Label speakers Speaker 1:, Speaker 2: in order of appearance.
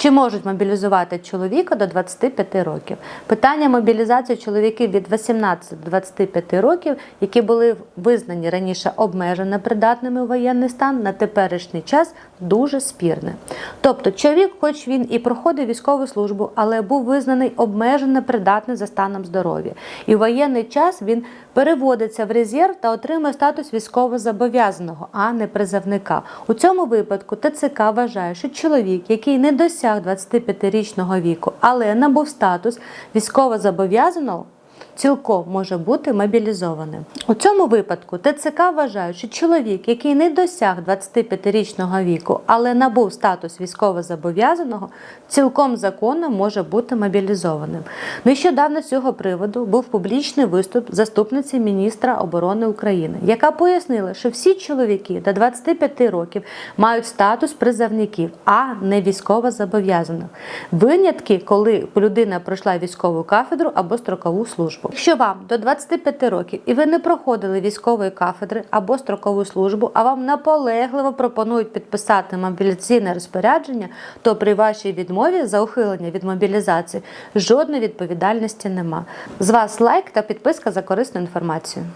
Speaker 1: Чи можуть мобілізувати чоловіка до 25 років? Питання мобілізації чоловіків від 18 до 25 років, які були визнані раніше обмежено придатними у воєнний стан, на теперішній час дуже спірне. Тобто, чоловік, хоч він і проходив військову службу, але був визнаний обмежено придатним за станом здоров'я. І в воєнний час він переводиться в резерв та отримує статус військовозобов'язаного, а не призовника. У цьому випадку ТЦК вважає, що чоловік, який не досяг 25-річного віку, але набув статус військовозобов'язаного, цілком може бути мобілізованим. У цьому випадку ТЦК вважає, що чоловік, який не досяг 25-річного віку, але набув статус військовозобов'язаного, цілком законно може бути мобілізованим. Нещодавно з цього приводу був публічний виступ заступниці міністра оборони України, яка пояснила, що всі чоловіки до 25 років мають статус призовників, а не військовозобов'язаних. Винятки, коли людина пройшла військову кафедру або строкову службу. Якщо вам до 25 років і ви не проходили військової кафедри або строкову службу, а вам наполегливо пропонують підписати мобілізаційне розпорядження, то при вашій відмові за ухилення від мобілізації жодної відповідальності нема. З вас лайк та підписка за корисну інформацію.